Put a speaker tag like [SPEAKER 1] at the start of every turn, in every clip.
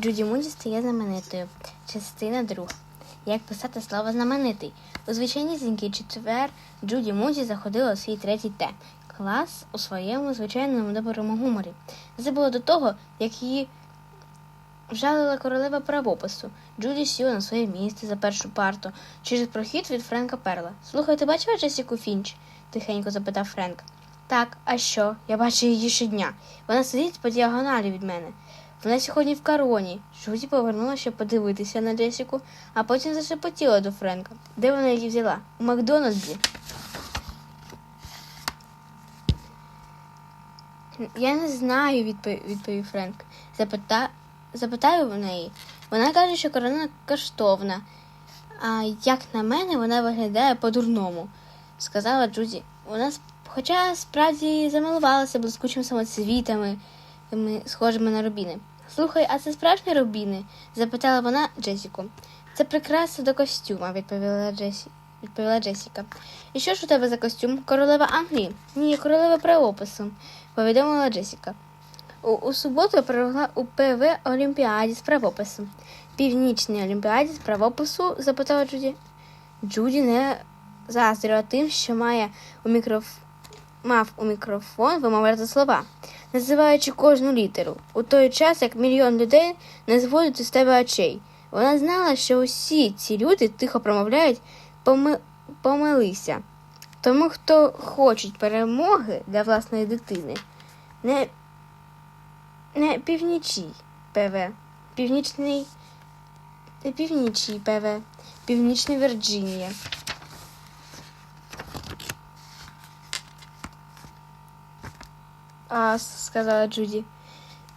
[SPEAKER 1] Джуді Муді стає знаменитою. Частина друга. Як писати слово знаменитий? У звичайнісінький четвер Джуді Муді заходила у свій третій Т. Клас у своєму звичайному доброму гуморі. Це було до того, як її вжалила королева правопису. Джуді сіла на своє місце за першу парту через прохід від Френка Перла. Слухай, ти бачила Джесіку Фінч? тихенько запитав Френк. Так, а що? Я бачу її щодня. Вона сидить по діагоналі від мене. Вона сьогодні в кароні. Джуді повернула, щоб подивитися на Джесіку, а потім зашепотіла до Френка. Де вона її взяла? У Макдональдсі. Я не знаю, відпов- відповів Френк. Запита... Запитаю в неї. Вона каже, що корона коштовна. А як на мене, вона виглядає по-дурному, сказала Джуді. Вона хоча справді замилувалася блискучими самоцвітами, схожими на рубіни. Слухай, а це справжні рубіни? запитала вона Джесіку. Це прикраса до костюма, відповіла Джесі. Відповіла Джесіка. І що ж у тебе за костюм? Королева Англії? Ні, королева правопису, повідомила Джесіка. У, у суботу я перемогла у ПВ Олімпіаді з правопису. Північній Олімпіаді з правопису? запитала Джуді. Джуді не заздрила тим, що має у мікроф... мав у мікрофон вимовляти слова, називаючи кожну літеру, у той час, як мільйон людей не зводять із тебе очей. Вона знала, що усі ці люди тихо промовляють поми... помилися. Тому, хто хочуть перемоги для власної дитини, не, не північій ПВ, північний, не північій ПВ, північна Вірджинія. А, сказала Джуді.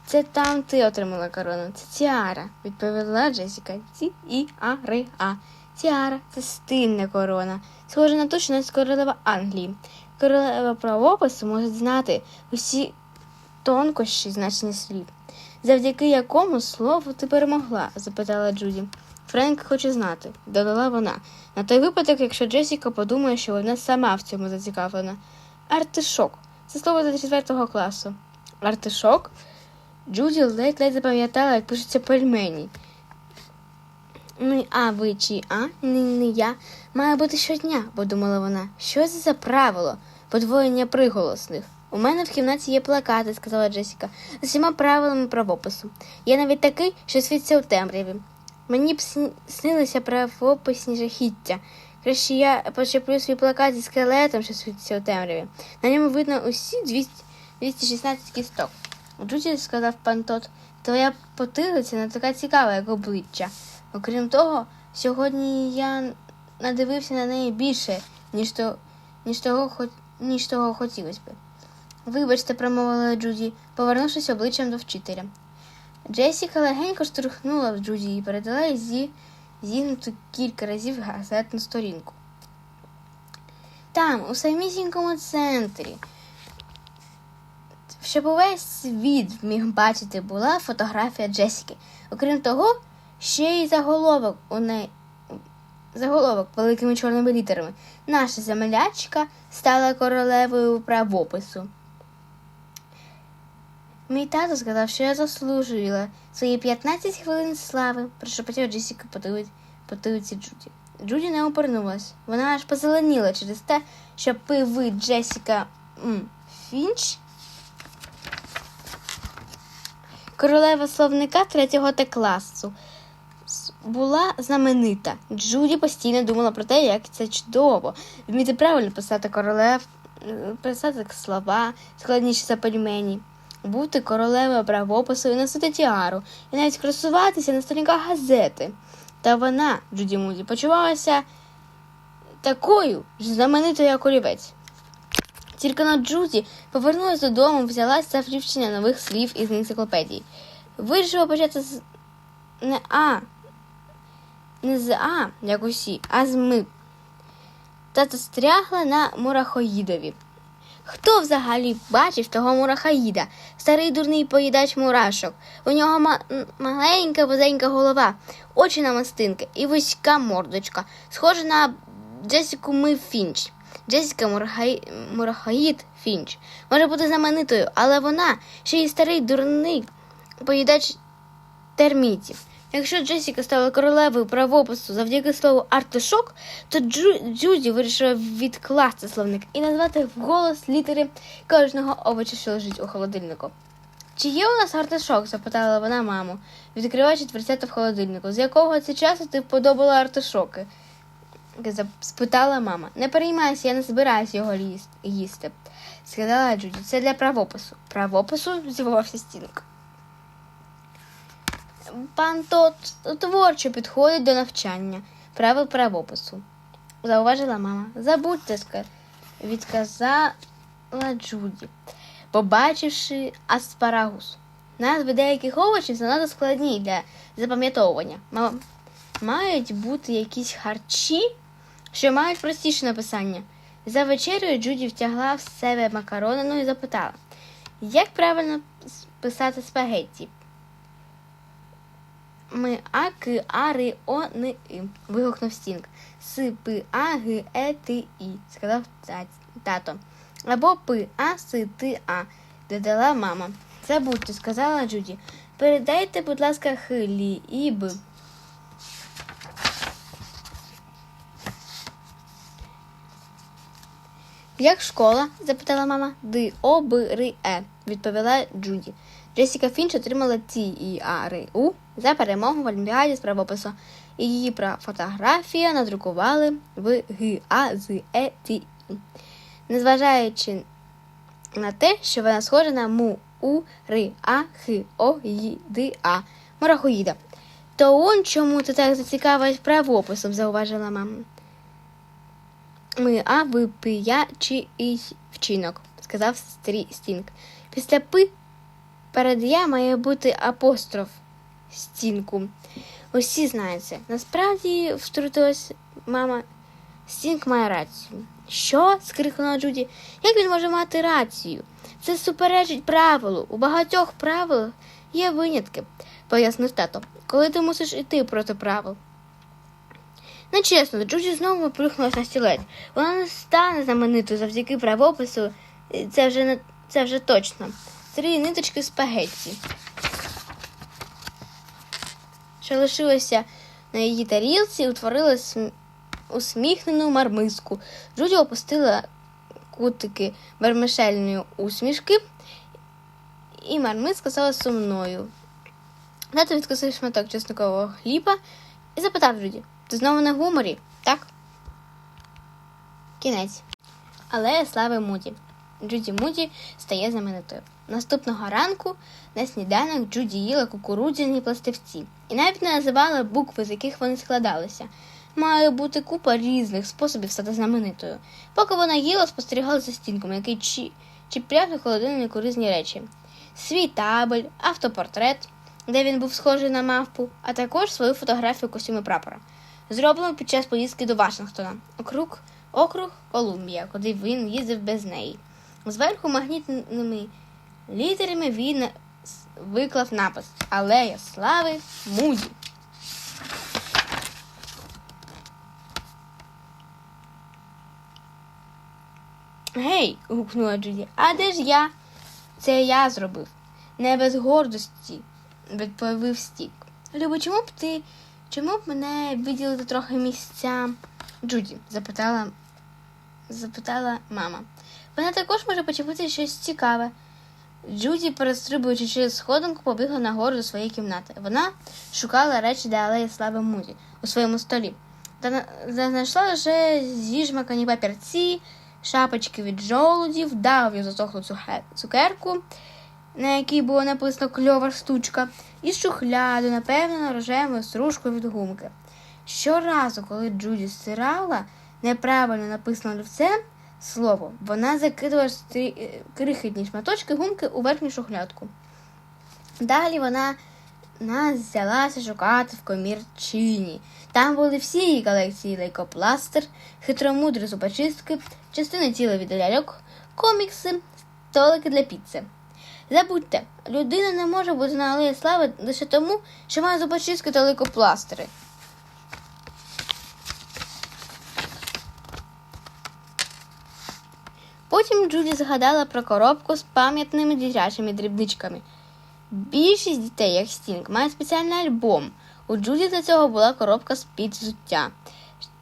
[SPEAKER 1] Це там ти отримала корону. Це Тіара, відповіла Джесіка. Ті і а ри а. Тіара це стильна корона. Схожа на ту, що носить королева Англії. Королева правопису може знати усі тонкощі значення слів. Завдяки якому слову ти перемогла? запитала Джуді. Френк хоче знати, додала вона. На той випадок, якщо Джесіка подумає, що вона сама в цьому зацікавлена. Артишок. Це слово за четвертого класу. Артишок? Джуді ледь-ледь запам'ятала, як пишуться пельмені. Ну, а ви чи а? Не, не я. Має бути щодня, подумала вона. Що це за правило? Подвоєння приголосних. У мене в кімнаті є плакати, сказала Джесіка, з усіма правилами правопису. Є навіть такий, що світиться у темряві. Мені б снилися правописні жахіття. Краще я почеплю свій плакат зі скелетом, що світиться у темряві. На ньому видно усі 200, 216 кісток. Джуді сказав пан Тот, твоя потилиця не така цікава, як обличчя. Окрім того, сьогодні я надивився на неї більше, ніж, то, ніж, того, ніж того хотілося би. Вибачте, промовила Джуді, повернувшись обличчям до вчителя. Джесіка легенько штурхнула в Джуді і передала їй зігнуту кілька разів газетну сторінку. Там, у самісінькому центрі, щоб увесь світ міг бачити, була фотографія Джесіки. Окрім того, ще й заголовок у неї. Заголовок великими чорними літерами. Наша землячка стала королевою правопису. Мій тато сказав, що я заслужила свої 15 хвилин слави, прошепотіла Джесіка по тили- по Джуді. Джуді не обернулась. Вона аж позеленіла через те, що пиви Джесіка м, Фінч королева словника третього Т класу була знаменита. Джуді постійно думала про те, як це чудово. Вміти правильно писати королев, е, писати слова, складніші за пельмені. Бути королевою правопису і носити тіару, і навіть красуватися на сторінках газети. Та вона, Джуді Муді, почувалася такою ж знаменитою, як олівець. Тільки на Джуді повернулася додому, взялася за вивчення нових слів із енциклопедії. Вирішила почати з не А, не з А, як усі, а з Ми. Та застрягла на мурахоїдові. Хто взагалі бачив того мурахаїда? Старий дурний поїдач мурашок. У нього ма- маленька вузенька голова, очі на мастинки і вузька мордочка, схожа на Джесіку Ми Фінч. Джесіка Мурахаї- Мурахаїд Фінч може бути знаменитою, але вона ще й старий дурний поїдач термітів. Якщо Джесіка стала королевою правопису завдяки слову артишок, то Джу- Джуді вирішила відкласти словник і назвати вголос літери кожного овоча, що лежить у холодильнику. Чи є у нас артишок? запитала вона маму, відкриваючи дверцята в холодильнику. З якого це часу ти вподобала артишоки? Спитала мама. Не переймайся, я не збираюся його їсти, сказала Джуді. Це для правопису. Правопису здивувався стінок. Пан тот творчо підходить до навчання правил правопису, зауважила мама. Забудьте, відказала Джуді, побачивши аспарагус. Назви деяких овочів занадто складні для запам'ятовування. Ма- Мають бути якісь харчі, що мають простіше написання. За вечерею Джуді втягла в себе макаронину і запитала, як правильно писати спагетті? Ми а к а ри о ни и. вигукнув Стінг. С п а г е т і, сказав тато. Або п а с т а, додала мама. Забудьте, сказала Джуді. Передайте, будь ласка, х лі і б. Як школа? запитала мама. Ди о б ри е, відповіла Джуді. Джесіка Фінч отримала ті і а за перемогу в Олімпіаді з правопису. І її фотографію надрукували в г а з е ті і. Незважаючи на те, що вона схожа на му у ри а х о ї ди а мурахоїда. То он чому ти так зацікавилась правописом, зауважила мама. Ми а і вчинок, сказав стрі стінг. Після пи перед я має бути апостроф стінку. Усі знають це. Насправді втрутилась мама. Стінг має рацію. Що? скрикнула Джуді. Як він може мати рацію? Це суперечить правилу. У багатьох правилах є винятки, пояснив тато, коли ти мусиш іти проти правил. Нечесно, Джуді знову плюхнулась на стілець. Вона не стане знаменитою завдяки правопису. Це вже не це вже точно. Три ниточки спагетті. Що лишилося на її тарілці, утворила усміхнену мармиску. Джуді опустила кутики вермишельної усмішки, і мармиска стала сумною. Тато відкусив шматок чесникового хліба і запитав Джуді, ти знову на гуморі, так? Кінець. Алея слави Муді. Джуді Муді стає знаменитою. Наступного ранку на сніданок Джуді їла кукурудзяні пластивці і навіть не називала букви, з яких вони складалися. Має бути купа різних способів стати знаменитою. Поки вона їла, спостерігала за стінком, який чі... чіпляв на холодильнику різні речі: свій табель, автопортрет, де він був схожий на мавпу, а також свою фотографію костюми прапора, зроблену під час поїздки до Вашингтона, округ, округ Колумбія, куди він їздив без неї. Зверху магнітними літерами він виклав напис Алея слави Муді. Гей, гукнула Джуді, а де ж я? Це я зробив. Не без гордості, відповів Стік. Любо, чому б ти, чому б мене виділити трохи місця? Джуді, запитала, запитала мама. Вона також може почепити щось цікаве. Джуді, перестрибуючи через сходинку, побігла нагору до своєї кімнати. Вона шукала речі для алеї слави Муді у своєму столі. Та на- знайшла лише зіжмакані папірці, шапочки від жолудів, давню засохлу цукерку, на якій було написано кльова штучка, і шухляду, напевно, рожевою стружкою від гумки. Щоразу, коли Джуді стирала неправильно написане олівцем слово, вона закидувала стрі- е, крихітні шматочки гумки у верхню шухлядку. Далі вона нас взялася шукати в комірчині. Там були всі її колекції лейкопластир, хитромудрі зубочистки, частини тіла від ляльок, комікси, столики для піци. Забудьте, людина не може бути на алеї слави лише тому, що має зубочистки та лейкопластири. Потім Джуді згадала про коробку з пам'ятними дитячими дрібничками. Більшість дітей, як Стінг, має спеціальний альбом. У Джуді для цього була коробка з-під взуття,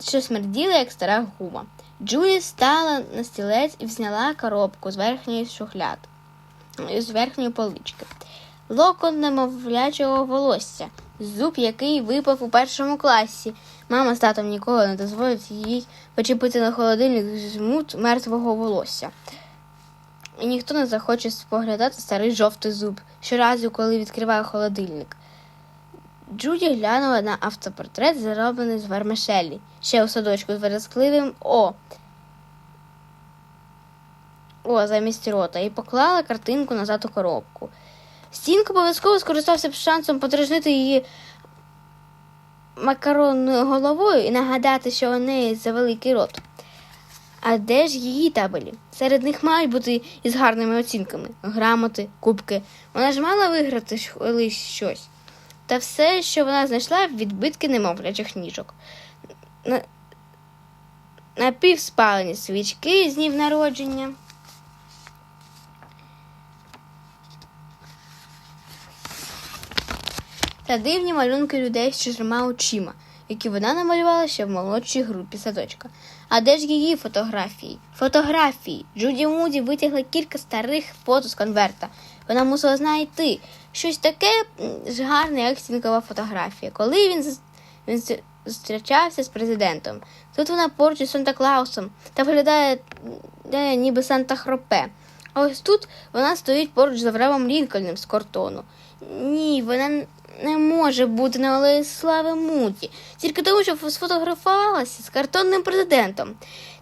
[SPEAKER 1] що смерділа, як стара гума. Джуді встала на стілець і зняла коробку з верхньої шухляд, з верхньої полички. Локон немовлячого волосся, зуб, який випав у першому класі. Мама з татом ніколи не дозволять їй почепити на холодильник жмут мертвого волосся. І ніхто не захоче споглядати старий жовтий зуб щоразу, коли відкриває холодильник. Джуді глянула на автопортрет, зароблений з вермишелі, ще у садочку з верескливим О. О, замість рота, і поклала картинку назад у коробку. Стінк обов'язково скористався б шансом подражнити її макаронною головою і нагадати, що у неї за великий рот. А де ж її табелі? Серед них мають бути із гарними оцінками, грамоти, кубки. Вона ж мала виграти колись щось. Та все, що вона знайшла, відбитки немовлячих ніжок. На... Напівспалені свічки з днів народження. Та дивні малюнки людей з чотирма очима, які вона намалювала ще в молодшій групі садочка. А де ж її фотографії? Фотографії. Джуді Муді витягла кілька старих фото з конверта. Вона мусила знайти щось таке ж гарне, як стінкова фотографія. Коли він, він зустрічався з президентом. Тут вона поруч із Санта Клаусом та виглядає ніби Санта Хропе. А ось тут вона стоїть поруч з Авраамом Лінкольном з картону. Ні, вона не може бути на алеї слави Муді, тільки тому, що сфотографувалася з картонним президентом.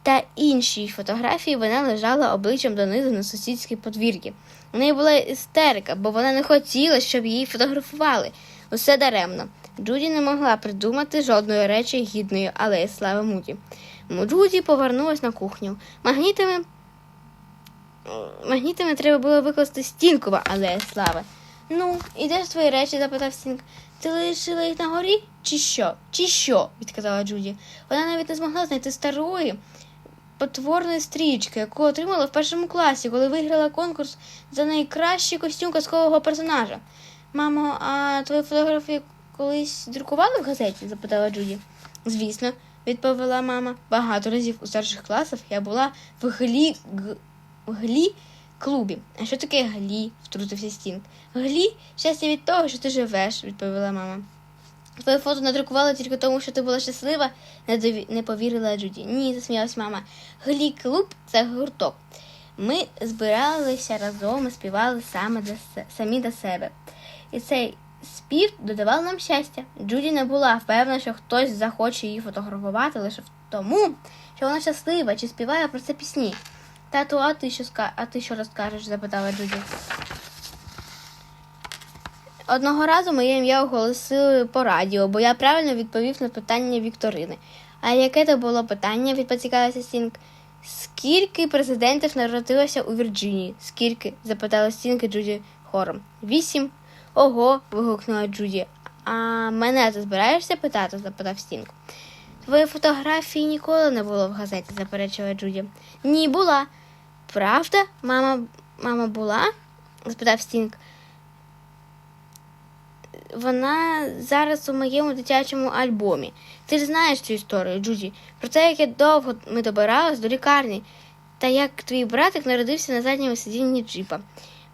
[SPEAKER 1] Та іншій фотографії вона лежала обличчям донизу на сусідській подвір'ї. У неї була істерика, бо вона не хотіла, щоб її фотографували. Усе даремно. Джуді не могла придумати жодної речі гідної алеї слави Муді. Джуді повернулась на кухню. Магнітами Магнітами треба було викласти стінкова алея слави. Ну, і де ж твої речі? запитав Стінк. Ти лишила їх на горі? Чи що? Чи що? відказала Джуді. Вона навіть не змогла знайти старої потворної стрічки, яку отримала в першому класі, коли виграла конкурс за найкращий костюм казкового персонажа. Мамо, а твої фотографії колись друкували в газеті? запитала Джуді. Звісно, відповіла мама. Багато разів у старших класах я була в глі глі клубі. А що таке глі? втрутився Стінг. Глі щастя від того, що ти живеш, відповіла мама. Твоє фото надрукували тільки тому, що ти була щаслива, не, повірила Джуді. Ні, засміялась мама. Глі клуб це гурток. Ми збиралися разом і співали саме для самі до себе. І цей спів додавав нам щастя. Джуді не була впевнена, що хтось захоче її фотографувати лише тому, що вона щаслива чи співає про це пісні. Тату, а ти що ска... а ти що розкажеш? запитала Джуді. Одного разу моє ім'я оголосили по радіо, бо я правильно відповів на питання Вікторини. А яке то було питання? відпоцікалася Стінг. Скільки президентів народилося у Вірджинії? Скільки? запитала Стінг і Джуді хором. Вісім. Ого. вигукнула Джуді. А мене ти збираєшся питати? запитав Стінг. Твої фотографії ніколи не було в газеті, заперечила Джуді. Ні, була. Правда? Мама, мама була? спитав Стінг. Вона зараз у моєму дитячому альбомі. Ти ж знаєш цю історію, Джуді, про те, як я довго ми добирались до лікарні, та як твій братик народився на задньому сидінні джипа.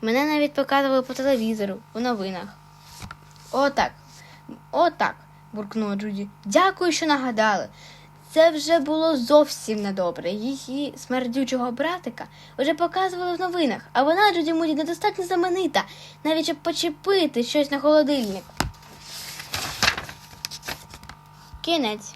[SPEAKER 1] Мене навіть показували по телевізору, у новинах. Отак. Отак, буркнула Джуді. Дякую, що нагадали. Це вже було зовсім недобре. Її смердючого братика вже показували в новинах, а вона Джуді Муді недостатньо знаменита, навіть щоб почепити щось на холодильник. Кінець.